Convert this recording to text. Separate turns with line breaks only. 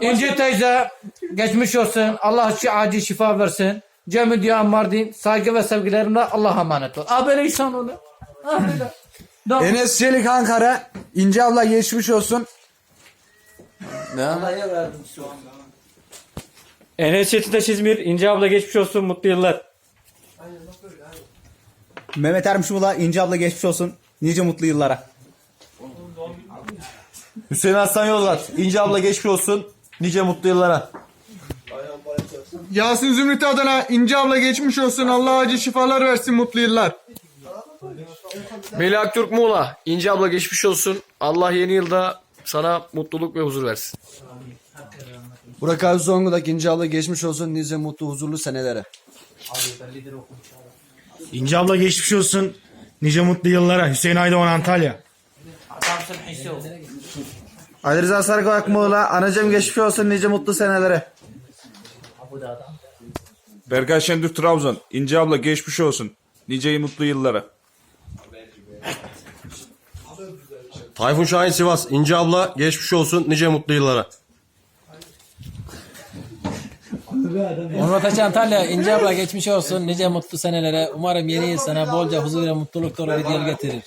İnci teyze geçmiş olsun. Allah şi- acil şifa versin. Cemil Diyan Mardin saygı ve sevgilerimle Allah'a emanet ol. Abi insan böyle. Tamam.
Enes Çelik Ankara. İnce abla geçmiş olsun.
Enes Çetin İzmir, İnce abla geçmiş olsun, mutlu yıllar.
Mehmet Ermişoğlu'na İnce abla geçmiş olsun. Nice mutlu yıllara.
Hüseyin Aslan Yozgat. İnce abla geçmiş olsun. Nice mutlu yıllara.
Yasin Zümrüt Adana. İnce abla geçmiş olsun. Allah acil şifalar versin. Mutlu yıllar.
Melih Aktürk Muğla. İnce abla geçmiş olsun. Allah yeni yılda sana mutluluk ve huzur versin.
Burak abi Zonguldak İnce abla geçmiş olsun. Nice mutlu huzurlu senelere.
İnce abla geçmiş olsun. Nice mutlu yıllara. Hüseyin Aydoğan Antalya.
Ali Rıza Sarıkavak Muğla. Anacığım geçmiş olsun. Nice mutlu senelere.
Berkay Şentürk Trabzon. İnce abla geçmiş olsun. Nice mutlu yıllara.
Tayfun Şahin Sivas. İnce abla geçmiş olsun. Nice mutlu yıllara.
Onur Taş Antalya, İnce abla geçmiş olsun. Nice mutlu senelere. Umarım yeni yıl sana bolca huzur ve mutluluk dolu bir yıl getirir.